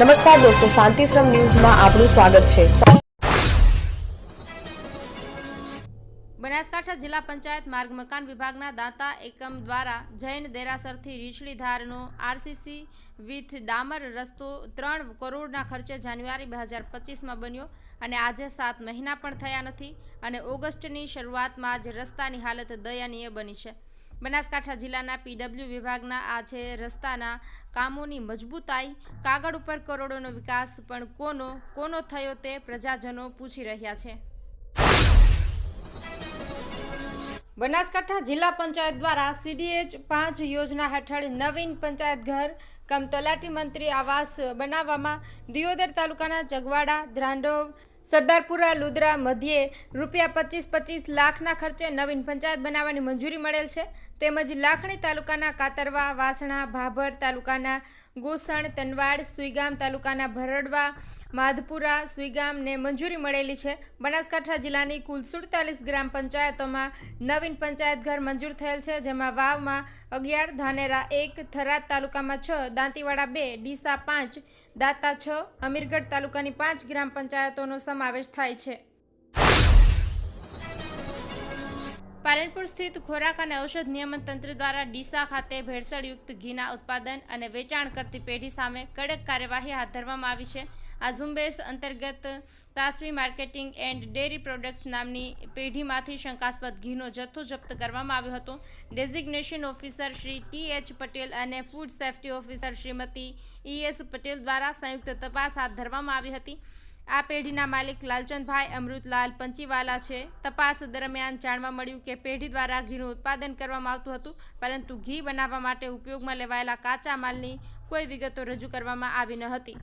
નમસ્કાર દોસ્તો શાંતિશ્રમ ન્યૂઝમાં આપનું સ્વાગત છે. બનાસકાંઠા જિલ્લા પંચાયત માર્ગ મકાન વિભાગના દાંતા એકમ દ્વારા જૈન દેરાસરથી રીછડી ધારનો આરસીસી વિથ ડામર રસ્તો ત્રણ કરોડના ખર્ચે જાન્યુઆરી બે હજાર પચીસમાં બન્યો અને આજે સાત મહિના પણ થયા નથી અને ઓગસ્ટની શરૂઆતમાં જ રસ્તાની હાલત દયનીય બની છે. બનાસકાંઠા જિલ્લાના પીડબ્લ્યુ વિભાગના આજે રસ્તાના કામોની મજબૂતાઈ. કાગળ ઉપર કરોડોનો વિકાસ, પણ કોનો કોનો થયો તે પ્રજાજનો પૂછી રહ્યા છે. બનાસકાંઠા જિલ્લા પંચાયત દ્વારા સીડીએચ પાંચ યોજના હેઠળ નવીન પંચાયત ઘર, કમ તલાટી મંત્રી આવાસ બનાવવામાં દિયોદર તાલુકાના જગવાડા, ધ્રાંડોવ સરદારપુરા, લુદ્રા, મધ્યે રૂપિયા પચીસ પચીસ લાખના ખર્ચે નવીન પંચાયત બનાવવાની મંજૂરી મળેલ છે. તેમજ લાખણી તાલુકાના કાતરવા, વાસણા, ભાભર તાલુકાના ગોસણ, તનવાડ, સુઈગામ તાલુકાના ભરડવા માધપુરા સ્વીગામને મંજૂરી મળેલી છે. બનાસકાંઠા જિલ્લાની કુલ સુડતાલીસ ગ્રામ પંચાયતોમાં નવીન પંચાયત ઘર મંજૂર થયેલ છે, જેમાં વાવમાં અગિયાર, ધાનેરા એક, થરાદ તાલુકામાં છ, દાંતીવાડા બે, ડીસા પાંચ, દાતા છ, અમીરગઢ તાલુકાની પાંચ ગ્રામ પંચાયતોનો સમાવેશ થાય છે. પાલનપુર સ્થિત ખોરાક અને ઔષધ નિયમન તંત્ર દ્વારા ડીસા ખાતે ભેળસેળયુક્ત ઘીના ઉત્પાદન અને વેચાણ કરતી પેઢી સામે કડક કાર્યવાહી હાથ ધરવામાં આવી છે. આ ઝુંબેશ અંતર્ગત Tasvi marketing and dairy products નામની પેઢીમાંથી શંકાસ્પદ ઘીનો જથ્થો જપ્ત કરવામાં આવ્યો હતો. Designation officer Shri T H Patel અને food safety officer Shrimati E S Patel દ્વારા સંયુક્ત તપાસ હાથ ધરવામાં આવી હતી. આ પેઢીના માલિક લાલચંદભાઈ અમૃતલાલ પંચીવાલા છે. તપાસ દરમિયાન જાણવા મળ્યું કે પેઢી દ્વારા ઘીનું ઉત્પાદન કરવામાં આવતું હતું, પરંતુ ઘી બનાવવા માટે ઉપયોગમાં લેવાયેલા કાચા માલની કોઈ વિગતો રજૂ કરવામાં આવી ન હતી.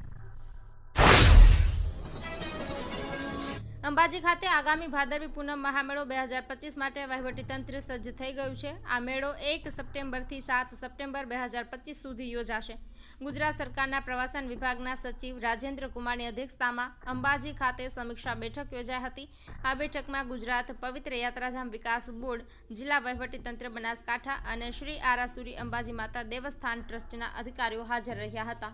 અંબાજી ખાતે આગામી ભાદરવી પૂનમ મહામેળો બે હજાર પચીસ માટે વહીવટીતંત્ર સજ્જ થઈ ગયું છે. આ મેળો એક સપ્ટેમ્બરથી સાત સપ્ટેમ્બર બે હજાર પચીસ સુધી યોજાશે. ગુજરાત સરકારના પ્રવાસન વિભાગના સચિવ રાજેન્દ્ર કુમારની અધ્યક્ષતામાં અંબાજી ખાતે સમીક્ષા બેઠક યોજાઈ હતી. આ બેઠકમાં ગુજરાત પવિત્ર યાત્રાધામ વિકાસ બોર્ડ, જિલ્લા વહીવટીતંત્ર બનાસકાંઠા અને શ્રી આરાસુરી અંબાજી માતા દેવસ્થાન ટ્રસ્ટના અધિકારીઓ હાજર રહ્યા હતા.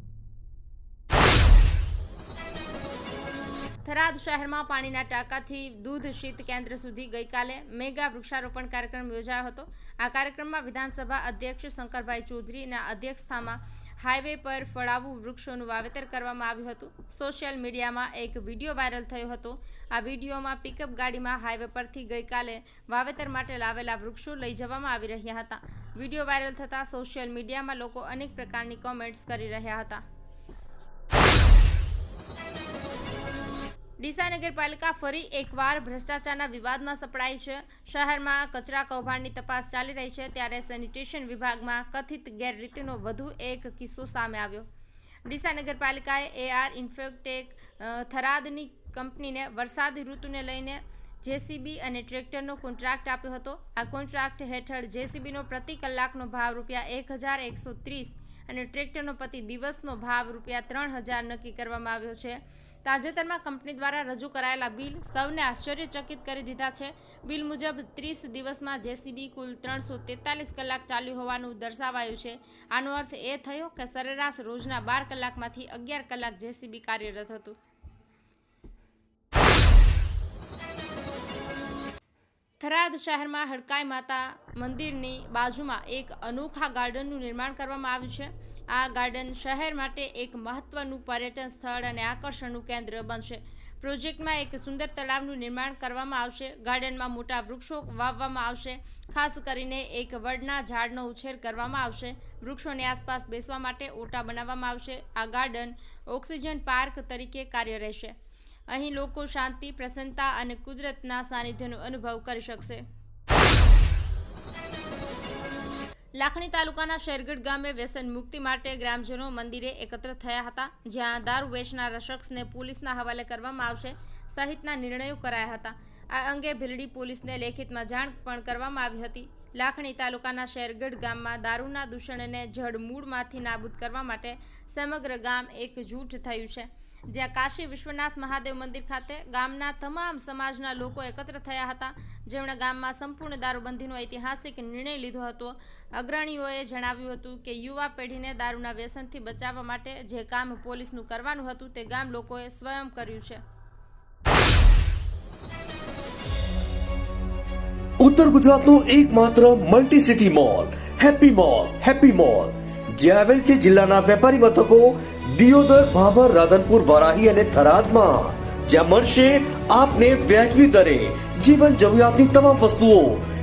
Tharad શહેરમાં પાણીના ટાંકાથી દૂધ શીત કેન્દ્ર સુધી ગઈકાલે મેગા વૃક્ષારોપણ કાર્યક્રમ યોજાયો હતો. આ કાર્યક્રમમાં વિધાનસભા અધ્યક્ષ શંકરભાઈ ચૌધરીના અધ્યક્ષતામાં હાઈવે પર ફળાવું વૃક્ષોનું વાવેતર કરવામાં આવ્યું હતું. સોશિયલ મીડિયામાં એક વીડિયો વાયરલ થયો હતો. આ વિડીયોમાં પિકઅપ ગાડીમાં હાઈવે પરથી ગઈકાલે વાવેતર માટે લાવેલા વૃક્ષો લઈ જવામાં આવી રહ્યા હતા. વીડિયો વાયરલ થતાં સોશિયલ મીડિયામાં લોકો અનેક પ્રકારની કોમેન્ટ્સ કરી રહ્યા હતા. ડીસા નગરપાલિકા ફરી એકવાર ભ્રષ્ટાચારના વિવાદમાં સપડાઈ છે. શહેરમાં કચરા કૌભાંડની તપાસ ચાલી રહી છે ત્યારે સેનિટેશન વિભાગમાં કથિત ગેરરીતિનો વધુ એક કિસ્સો સામે આવ્યો. ડીસા નગરપાલિકાએ એઆર ઇન્ફેક્ટેક થરાદની કંપનીને વરસાદી ઋતુને લઈને જેસીબી અને ટ્રેક્ટરનો કોન્ટ્રાક્ટ આપ્યો હતો. આ કોન્ટ્રાક્ટ હેઠળ જેસીબીનો પ્રતિ કલાકનો ભાવ રૂપિયા એક હજાર એકસો ત્રીસ અને ટ્રેક્ટરનો પ્રતિ દિવસનો ભાવ રૂપિયા ત્રણ હજાર નક્કી કરવામાં આવ્યો છે. તાજેતરમાં કંપની દ્વારા રજૂ કરાયેલા બિલ સૌને આશ્ચર્યચકિત કરી દીધા છે. બિલ મુજબ ત્રીસ દિવસમાં જેસીબી કુલ ત્રણસો તેતાલીસ કલાક ચાલ્યું હોવાનું દર્શાવાયું છે. આનો અર્થ એ થયો કે સરેરાશ રોજના બાર કલાકમાંથી અગિયાર કલાક જેસીબી કાર્યરત હતું. થરાદ શહેરમાં હડકાઈ માતા મંદિરની બાજુમાં એક અનોખા ગાર્ડનનું નિર્માણ કરવામાં આવ્યું છે. આ ગાર્ડન શહેર માટે એક મહત્વનું પર્યટન સ્થળ અને આકર્ષણનું કેન્દ્ર બનશે. પ્રોજેક્ટમાં એક સુંદર તળાવનું નિર્માણ કરવામાં આવશે. ગાર્ડનમાં મોટા વૃક્ષો વાવવામાં આવશે. ખાસ કરીને એક વડના ઝાડનો ઉછેર કરવામાં આવશે. વૃક્ષોની આસપાસ બેસવા માટે ઓટા બનાવવામાં આવશે. આ ગાર્ડન ઓક્સિજન પાર્ક તરીકે કાર્ય રહેશે. અહીં લોકો શાંતિ, પ્રસન્નતા અને કુદરતના સાનિધ્યનો અનુભવ કરી શકશે. લાખણી તાલુકાના શેરગઢ ગામે વ્યસન મુક્તિ માટે ગ્રામજનો મંદિરે એકત્ર થયા હતા, જ્યાં દારૂ વેચનારા શખ્સને પોલીસના હવાલે કરવામાં આવશે સહિતના નિર્ણયો કરાયા હતા. આ અંગે ભીલડી પોલીસને લેખિતમાં જાણ પણ કરવામાં આવી હતી. લાખણી તાલુકાના શેરગઢ ગામમાં દારૂના દૂષણને જડમૂળમાંથી નાબૂદ કરવા માટે સમગ્ર ગામ એકજૂટ થયું છે. જ્યાં કાશી વિશ્વનાથ મહાદેવ મંદિર ખાતે ગામના તમામ સમાજના લોકો એકત્ર થયા હતા. જેમણે ગામમાં સંપૂર્ણ દારૂબંધીનો ઐતિહાસિક નિર્ણય લીધો હતો. અગ્રણીઓએ જણાવ્યું હતું કે યુવા પેઢીને દારૂના વ્યસનથી બચાવવા માટે જે કામ પોલીસનું કરવાનું હતું તે ગામ લોકોએ સ્વયં કર્યું છે. ઉત્તર ગુજરાતનો એકમાત્ર multi city mall happy mall happy mall જે આવેલ છે જિલ્લાના વેપારી મથકો દિયોદર, ભાભર, રાધનપુર, વરાહી અને થરાદમાં. જ્યાં મળશે આપને વ્યાજબી દરે જીવન જરૂરિયાતની તમામ વસ્તુઓ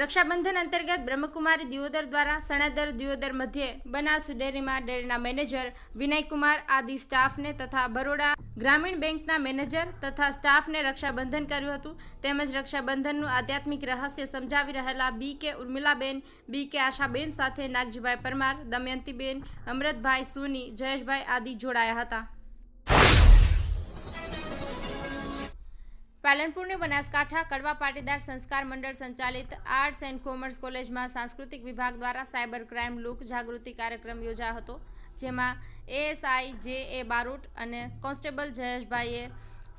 રક્ષાબંધન અંતર્ગત બ્રહ્મકુમારી દિયોદર દ્વારા સણાદર દિયોદર મધ્યે બનાસ ડેરીમાં ડેરીના મેનેજર વિનયકુમાર આદિ સ્ટાફને તથા બરોડા ગ્રામીણ બેંકના મેનેજર તથા સ્ટાફને રક્ષાબંધન કર્યું હતું. તેમજ રક્ષાબંધનનું આધ્યાત્મિક રહસ્ય સમજાવી રહેલા બી કે ઉર્મિલાબેન, બી કે આશાબેન સાથે નાગજીભાઈ પરમાર, દમયંતીબેન અમૃતભાઈ સુની, જયેશભાઈ આદિ જોડાયા હતા. પાલનપુરની બનાસકાંઠા કડવા પાટીદાર સંસ્કાર મંડળ સંચાલિત આર્ટ્સ એન્ડ કોમર્સ કોલેજમાં સાંસ્કૃતિક વિભાગ દ્વારા સાયબર ક્રાઇમ લોક જાગૃતિ કાર્યક્રમ યોજાયો હતો, જેમાં એએસઆઈ જે એ બારોટ અને કોન્સ્ટેબલ જયેશભાઈએ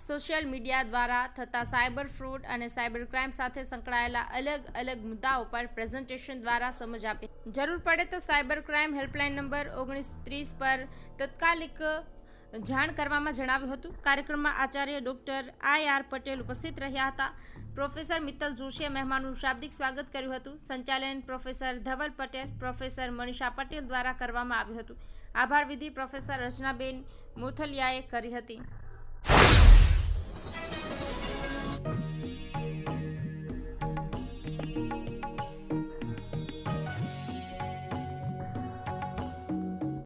સોશિયલ મીડિયા દ્વારા થતા સાયબર ફ્રોડ અને સાયબર ક્રાઇમ સાથે સંકળાયેલા અલગ અલગ મુદ્દાઓ પર પ્રેઝન્ટેશન દ્વારા સમજ આપી. જરૂર પડે તો સાયબર ક્રાઇમ હેલ્પલાઇન નંબર ઓગણીસ ત્રીસ પર તત્કાલિક જાણ કરવામાં જણાવ્યું હતું. કાર્યક્રમમાં Acharya doctor I R Patel ઉપસ્થિત રહ્યા હતા. પ્રોફેસર મિત્તલ જોશીએ મહેમાનનું શાબ્દિક સ્વાગત કર્યું હતું. સંચાલન પ્રોફેસર ધવલ પટેલ, પ્રોફેસર મનીષા પટેલ દ્વારા કરવામાં આવ્યું હતું. આભાર વિધિ પ્રોફેસર રચનાબેન મોથલિયાએ કરી હતી.